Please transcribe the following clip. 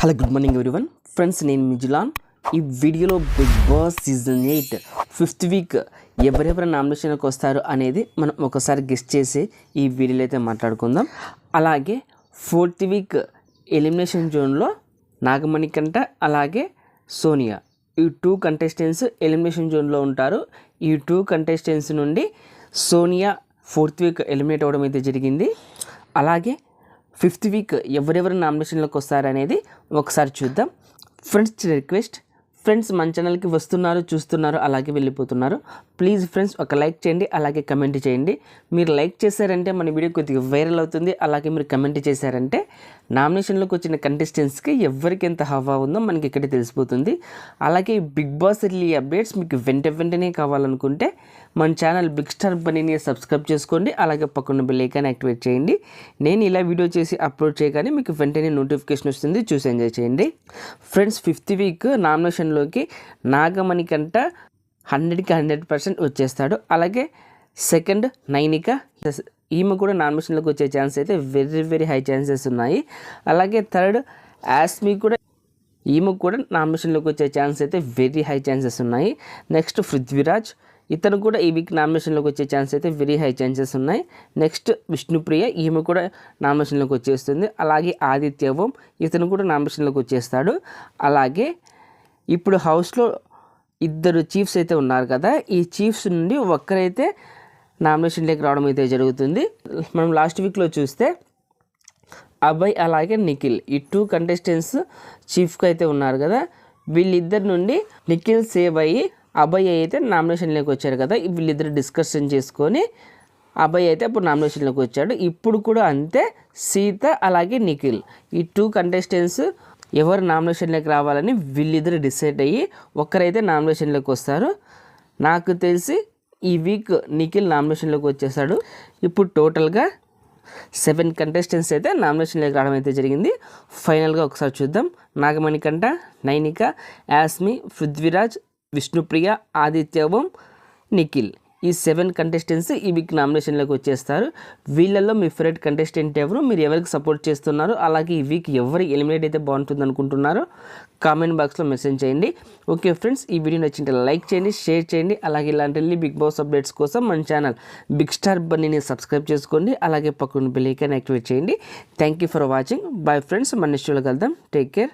Hello good morning everyone friends నేను మిజులాన్ ఈ వీడియోలో Big Boss season eight fifth week ఎవరెవరు నామినేషన్కి వస్తారు అనేది మనం ఒకసారి గెస్ట్ చేసి ఈ వీడియోలో అయితే మాట్లాడుకుందాం. అలాగే ఫోర్త్ వీక్ ఎలిమినేషన్ జోన్లో నాగమణి కంట అలాగే సోనియా. ఈ టూ కంటెస్టెంట్స్ ఎలిమినేషన్ జోన్లో ఉంటారు. ఈ టూ కంటెస్టెంట్స్ నుండి సోనియా ఫోర్త్ వీక్ ఎలిమినేట్ అవ్వడం అయితే జరిగింది. అలాగే ఫిఫ్త్ వీక్ ఎవరెవరు నామినేషన్లోకి వస్తారనేది ఒకసారి చూద్దాం. ఫ్రెండ్స్ రిక్వెస్ట్ ఫ్రెండ్స్ మన ఛానల్కి వస్తున్నారు చూస్తున్నారు అలాగే వెళ్ళిపోతున్నారు. ప్లీజ్ ఫ్రెండ్స్ ఒక లైక్ చేయండి అలాగే కమెంట్ చేయండి. మీరు లైక్ చేశారంటే మన వీడియో కొద్దిగా వైరల్ అవుతుంది. అలాగే మీరు కమెంట్ చేశారంటే నామినేషన్లోకి వచ్చిన కంటెస్టెంట్స్కి ఎవరికి ఎంత హవా ఉందో మనకి ఇక్కడే తెలిసిపోతుంది. అలాగే బిగ్ బాస్ రిలీ అప్డేట్స్ మీకు వెంట వెంటనే కావాలనుకుంటే మన ఛానల్ బిగ్ స్టార్ బనీని సబ్స్క్రైబ్ చేసుకోండి అలాగే పక్కన బెల్ ఐకాన్ యాక్టివేట్ చేయండి. నేను ఇలా వీడియో చేసి అప్లోడ్ చేయగానే మీకు వెంటనే నోటిఫికేషన్ వస్తుంది చూసి ఎంజాయ్ చేయండి. ఫ్రెండ్స్ ఫిఫ్త్ వీక్ నామినేషన్లోకి నాగమణి కంట హండ్రెడ్కి హండ్రెడ్ పర్సెంట్ వచ్చేస్తాడు. అలాగే సెకండ్ నైనిక ఈమె కూడా నామినేషన్లోకి వచ్చే ఛాన్స్ అయితే వెరీ వెరీ హై ఛాన్సెస్ ఉన్నాయి. అలాగే థర్డ్ యాస్మి కూడా ఈమె కూడా నామినేషన్లోకి వచ్చే ఛాన్స్ అయితే వెరీ హై ఛాన్సెస్ ఉన్నాయి. నెక్స్ట్ పృథ్వీరాజ్ ఇతను కూడా ఈ వీక్ నామినేషన్లోకి వచ్చే ఛాన్స్ అయితే వెరీ హై ఛాన్సెస్ ఉన్నాయి. నెక్స్ట్ విష్ణుప్రియ ఈమె కూడా నామినేషన్లోకి వచ్చేస్తుంది. అలాగే ఆదిత్య ఓం ఇతను కూడా నామినేషన్లోకి వచ్చేస్తాడు. అలాగే ఇప్పుడు హౌస్లో ఇద్దరు చీఫ్స్ అయితే ఉన్నారు కదా ఈ చీఫ్స్ నుండి ఒక్కరైతే నామినేషన్లోకి రావడం అయితే జరుగుతుంది. మనం లాస్ట్ వీక్లో చూస్తే అభయ్ అలాగే నిఖిల్ ఈ టూ కంటెస్టెంట్స్ చీఫ్గా అయితే ఉన్నారు కదా. వీళ్ళిద్దరి నుండి నిఖిల్ సేవ్ అయ్యి అభయ్ అయితే నామినేషన్లోకి వచ్చారు కదా. వీళ్ళిద్దరు డిస్కషన్ చేసుకొని అభయ్ అయితే అప్పుడు నామినేషన్లోకి వచ్చాడు. ఇప్పుడు కూడా అంతే సీత అలాగే నిఖిల్ ఈ టూ కంటెస్టెంట్స్ ఎవరు నామినేషన్లోకి రావాలని వీళ్ళిద్దరు డిసైడ్ అయ్యి ఒక్కరైతే నామినేషన్లోకి వస్తారు. నాకు తెలిసి ఈ వీక్ నిఖిల్ నామినేషన్లోకి వచ్చేసాడు ఇప్పుడు టోటల్గా సెవెన్ కంటెస్టెంట్స్ అయితే నామినేషన్లోకి రావడం అయితే జరిగింది. ఫైనల్గా ఒకసారి చూద్దాం. నాగమణికంట నైనిక యాస్మి పృథ్వీరాజ్ విష్ణుప్రియ ఆదిత్యవం నిఖిల్. ఈ సెవెన్ కంటెస్టెంట్స్ ఈ వీక్ నామినేషన్లోకి వచ్చేస్తారు. వీళ్ళల్లో మీ ఫేవరెట్ కంటెస్టెంట్ ఎవరు? మీరు ఎవరికి సపోర్ట్ చేస్తున్నారు? అలాగే ఈ వీక్ ఎవరు ఎలిమినేట్ అయితే బాగుంటుంది అనుకుంటున్నారో? కామెంట్ బాక్స్లో మెసేజ్ చేయండి. ఓకే ఫ్రెండ్స్ ఈ వీడియో నచ్చింటే లైక్ చేయండి షేర్ చేయండి. అలాగే ఇలాంటి బిగ్ బాస్ అప్డేట్స్ కోసం మన ఛానల్ బిగ్ స్టార్ బన్నీని సబ్స్క్రైబ్ చేసుకోండి. అలాగే పక్కన బెల్ ఐకాన్ యాక్టివేట్ చేయండి. Thank you for watching bye friends మన నెక్స్ట్ కలుద్దాం. Take care